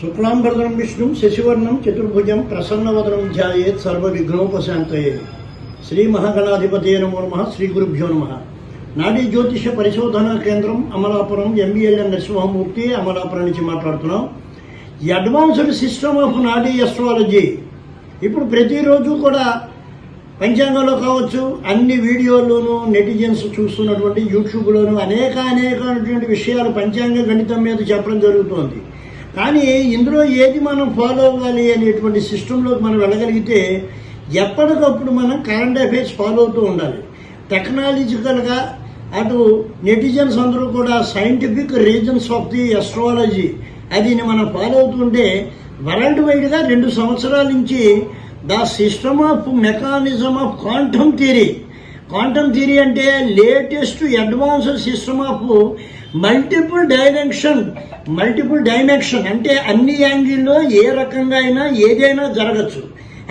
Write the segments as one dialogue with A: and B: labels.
A: శుక్లాంబరదనం విష్ణు శశివర్ణం చతుర్భుజం ప్రసన్నవదనం ధ్యాయేత్ సర్వ విఘ్నోపశాంతయే శ్రీ మహాగణాధిపతి నమో నమ శ్రీ గురుభ్యో నమ. నాడీ జ్యోతిష పరిశోధనా కేంద్రం అమలాపురం ఎంబీఎల్ఎన్ నరసింహమూర్తి అమలాపురం నుంచి మాట్లాడుతున్నాం. ఈ advanced system of Nadi astrology. ఇప్పుడు ప్రతిరోజు కూడా పంచాంగంలో కావచ్చు అన్ని వీడియోల్లోనూ నెటిజన్స్ చూస్తున్నటువంటి యూట్యూబ్లోనూ అనేక అనేకటువంటి విషయాలు పంచాంగ గణితం మీద చెప్పడం జరుగుతోంది. కానీ ఇందులో ఏది మనం ఫాలో అవ్వాలి అనేటువంటి సిస్టంలోకి మనం వెళ్ళగలిగితే ఎప్పటికప్పుడు మనం కరెంట్ అఫైర్స్ ఫాలో అవుతూ ఉండాలి. టెక్నాలజికల్గా అటు నెటిజన్స్ అందరూ కూడా scientific reasons of the astrology అది మనం ఫాలో అవుతుంటే వరల్డ్ వైడ్గా రెండు సంవత్సరాల నుంచి the system of mechanism of quantum theory. Quantum theory అంటే latest advanced system of multiple direction multiple dimension అంటే అన్ని యాంగిల్లో ఏ రకంగా అయినా ఏదైనా జరగచ్చు.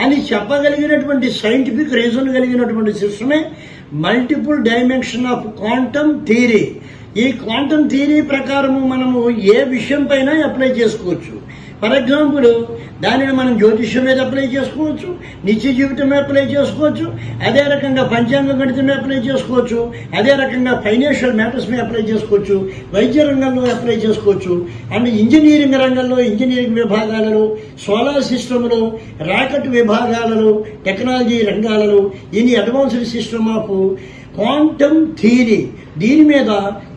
A: అని చెప్పగలిగినటువంటి సైంటిఫిక్ రీజన్ కలిగినటువంటి సిస్టమే multiple dimension of quantum theory ఈ క్వాంటమ్ థియరీ ప్రకారము మనము ఏ విషయం పైన అప్లై చేసుకోవచ్చు? ఫర్ ఎగ్జాంపుల్ దానిని మనం జ్యోతిష్యం మీద అప్లై చేసుకోవచ్చు నిత్య జీవితం అప్లై చేసుకోవచ్చు అదే రకంగా పంచాంగ గణితం అప్లై చేసుకోవచ్చు అదే రకంగా ఫైనాన్షియల్ మ్యాటర్స్ మీద అప్లై చేసుకోవచ్చు వైద్య రంగంలో అప్లై చేసుకోవచ్చు అండ్ ఇంజనీరింగ్ రంగంలో ఇంజనీరింగ్ విభాగాలలో సోలార్ సిస్టంలో రాకెట్ విభాగాలలో టెక్నాలజీ రంగాలలో ఇన్ని advanced system of quantum theory. దీని మీద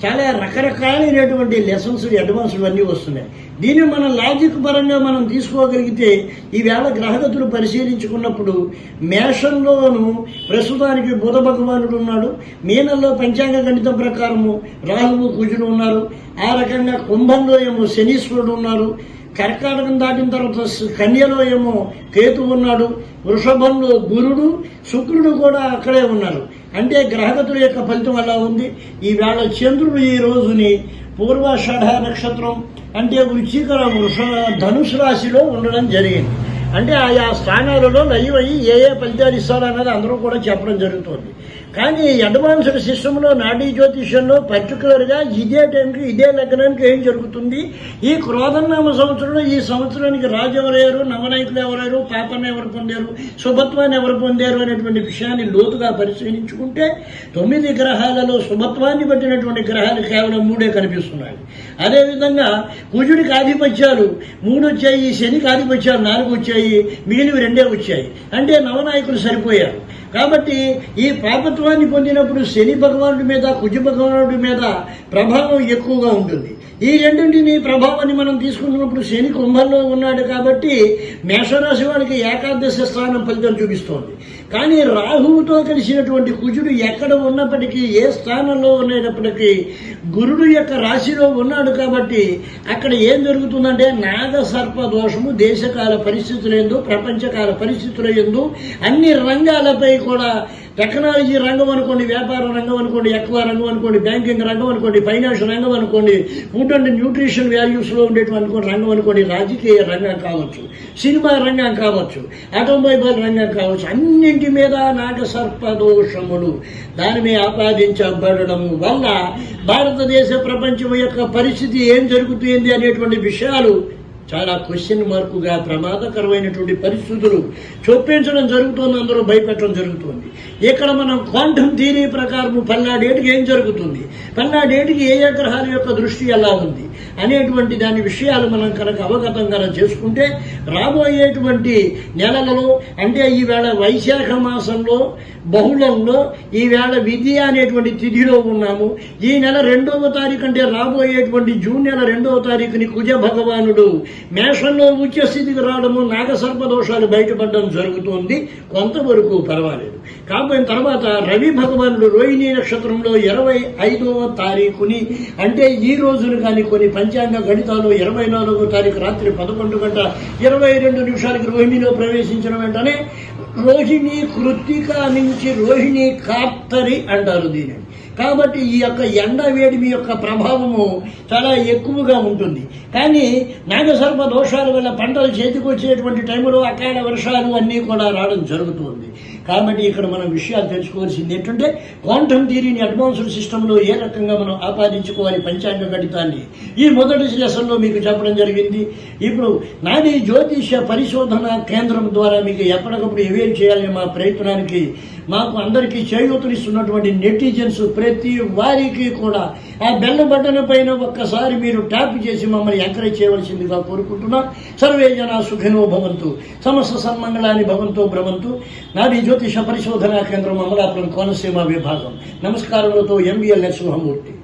A: చాలా రకరకాలైనటువంటి లెసన్స్ అడ్వాన్స్డ్ అన్నీ వస్తున్నాయి. దీన్ని మనం లాజిక్ పరంగా మనం తీసుకోగలిగితే ఈవేళ గ్రహగతులు పరిశీలించుకున్నప్పుడు మేషంలోను ప్రస్తుతానికి బుధ భగవానుడు ఉన్నాడు. మీనంలో పంచాంగ గణితం ప్రకారము రాహువు కుజుడు ఉన్నారు. ఆ రకంగా కుంభంలో ఏమో శనీశ్వరుడు ఉన్నారు. కర్కాటకం దాటిన తర్వాత కన్యలో ఏమో కేతు ఉన్నాడు వృషభంలో గురుడు శుక్రుడు కూడా అక్కడే ఉన్నారు అంటే గ్రహగతుల యొక్క ఫలితం అలా ఉంది. ఈవేళ చంద్రుడు ఈ రోజుని పూర్వాషాఢ నక్షత్రం అంటే వృచ్చిక వృష ధనుసు రాశిలో ఉండడం జరిగింది. అంటే ఆయా స్థానాలలో లైవ్ అయ్యి ఏ ఏ ఫలితాలు ఇస్తారన్నది అందరూ కూడా చెప్పడం జరుగుతుంది. కానీ అడ్వాన్స్డ్ సిస్టంలో నాడీ జ్యోతిష్యంలో పర్టికులర్గా ఇదే టైంకి ఇదే లగ్నానికి ఏం జరుగుతుంది? ఈ క్రోధనామ సంవత్సరంలో ఈ సంవత్సరానికి రాజు ఎవరయ్యారు నవనాయకులు ఎవరయ్యారు పాపను ఎవరు పొందారు? శుభత్వాన్ని ఎవరు పొందారు అనేటువంటి విషయాన్ని లోతుగా పరిశీలించుకుంటే తొమ్మిది గ్రహాలలో శుభత్వాన్ని బట్టినటువంటి గ్రహాలు కేవలం మూడే కనిపిస్తున్నాయి. అదేవిధంగా కుజుడికి ఆధిపత్యాలు మూడు వచ్చాయి శనికి ఆధిపత్యాలు నాలుగు వచ్చాయి మిగిలివి రెండే వచ్చాయి. అంటే నవనాయకులు సరిపోయారు. కాబట్టి ఈ పాపత్వాన్ని పొందినప్పుడు శని భగవానుడి మీద కుజ భగవానుడి మీద ప్రభావం ఎక్కువగా ఉంటుంది. ఈ రెండింటిని ప్రభావాన్ని మనం తీసుకున్నప్పుడు శని కుంభంలో ఉన్నాడు కాబట్టి మేషరాశి వాడికి ఏకాదశి స్థానం ఫలితం చూపిస్తోంది. కానీ రాహువుతో కలిసినటువంటి కుజుడు ఎక్కడ ఉన్నప్పటికీ ఏ స్థానంలో ఉన్నప్పటికీ గురుడు యొక్క రాశిలో ఉన్నాడు కాబట్టి అక్కడ ఏం జరుగుతుందంటే నాగ సర్ప దోషము దేశకాల పరిస్థితులు ఎందు ప్రపంచకాల పరిస్థితుల ఎందు అన్ని రంగాలపై కూడా టెక్నాలజీ రంగం అనుకోండి వ్యాపార రంగం అనుకోండి ఎక్కువ రంగం అనుకోండి బ్యాంకింగ్ రంగం అనుకోండి ఫైనాన్షియల్ రంగం అనుకోండి ఫుడ్ అండ్ న్యూట్రిషన్ వాల్యూస్లో ఉండేటువంటి రంగం అనుకోండి రాజకీయ రంగం కావచ్చు సినిమా రంగం కావచ్చు ఆటోమొబైల్ రంగం కావచ్చు అన్నింటి మీద నాగసర్పదోషములు దాని మీద ఆపాదించబడడం వల్ల భారతదేశ ప్రపంచం యొక్క పరిస్థితి ఏం జరుగుతుంది అనేటువంటి విషయాలు చాలా క్వశ్చన్ మార్కుగా ప్రమాదకరమైనటువంటి పరిస్థితులు చూపించడం జరుగుతుంది అందరూ భయపెట్టడం జరుగుతుంది. ఇక్కడ మనం క్వాంటమ్ థియరీ ప్రకారం పల్నాడేటికి ఏం జరుగుతుంది? పల్నాడేటికి ఏ ఏ గ్రహాల యొక్క దృష్టి ఎలా ఉంది? అనేటువంటి దాని విషయాలు మనం కనుక అవగతం కనుక చేసుకుంటే రాబోయేటువంటి నెలలలో అంటే ఈవేళ వైశాఖ మాసంలో బహుళంలో ఈవేళ విద్య అనేటువంటి తిథిలో ఉన్నాము. ఈ నెల రెండవ తారీఖు అంటే రాబోయేటువంటి జూన్ నెల రెండవ తారీఖుని కుజ భగవానుడు మేషంలో ఉచ్చ స్థితికి రావడము నాగసర్ప దోషాలు బయటపడడం జరుగుతోంది. కొంతవరకు పర్వాలేదు. కాబోయిన తర్వాత రవి భగవానుడు రోహిణి నక్షత్రంలో ఇరవై ఐదవ తారీఖుని అంటే ఈ రోజును కానీ కొన్ని పంచాంగ గణితాలు ఇరవై నాలుగవ తారీఖు రాత్రి పదకొండు గంట ఇరవై రెండు నిమిషాలకి రోహిణిలో ప్రవేశించిన వెంటనే రోహిణి కృత్తిక నుంచి రోహిణి కాప్తరి అంటారు దీనిని. కాబట్టి ఈ యొక్క ఎండ వేడిమి యొక్క ప్రభావము చాలా ఎక్కువగా ఉంటుంది. కానీ నాగసర్ప దోషాల వల్ల పంటలు చేతికి వచ్చేటువంటి టైంలో అకాల వర్షాలు అన్నీ కూడా రావడం జరుగుతుంది. కాబట్టి ఇక్కడ మనం విషయాలు తెలుసుకోవాల్సింది ఏంటంటే క్వాంటమ్ థియరీని అడ్వాన్స్డ్ సిస్టంలో ఏ రకంగా మనం ఆపాదించుకోవాలి పంచాంగ గణితాన్ని? ఈ మొదటి లెసన్లో మీకు చెప్పడం జరిగింది. ఇప్పుడు నాది జ్యోతిష పరిశోధన కేంద్రం ద్వారా మీకు ఎప్పటికప్పుడు ఎవేల్ చేయాలని మా ప్రయత్నానికి మాకు అందరికీ చేయూతనిస్తున్నటువంటి నెటిజన్స్ ప్రతి వారికి కూడా ఆ బెల్ల బటన్ పైన ఒక్కసారి మీరు ట్యాప్ చేసి మమ్మల్ని ఎంకరేజ్ చేయవలసిందిగా కోరుకుంటున్నాం. సర్వే జన సుఖినో భవంతు. సమస్త సన్మంగళాన్ని భవంతో భ్రమంతు. నాది జ్యోతిష పరిశోధనా కేంద్రం అమలాపురం కోనసీమ విభాగం. నమస్కారములతో ఎంవిఎల్ నరసింహమూర్తి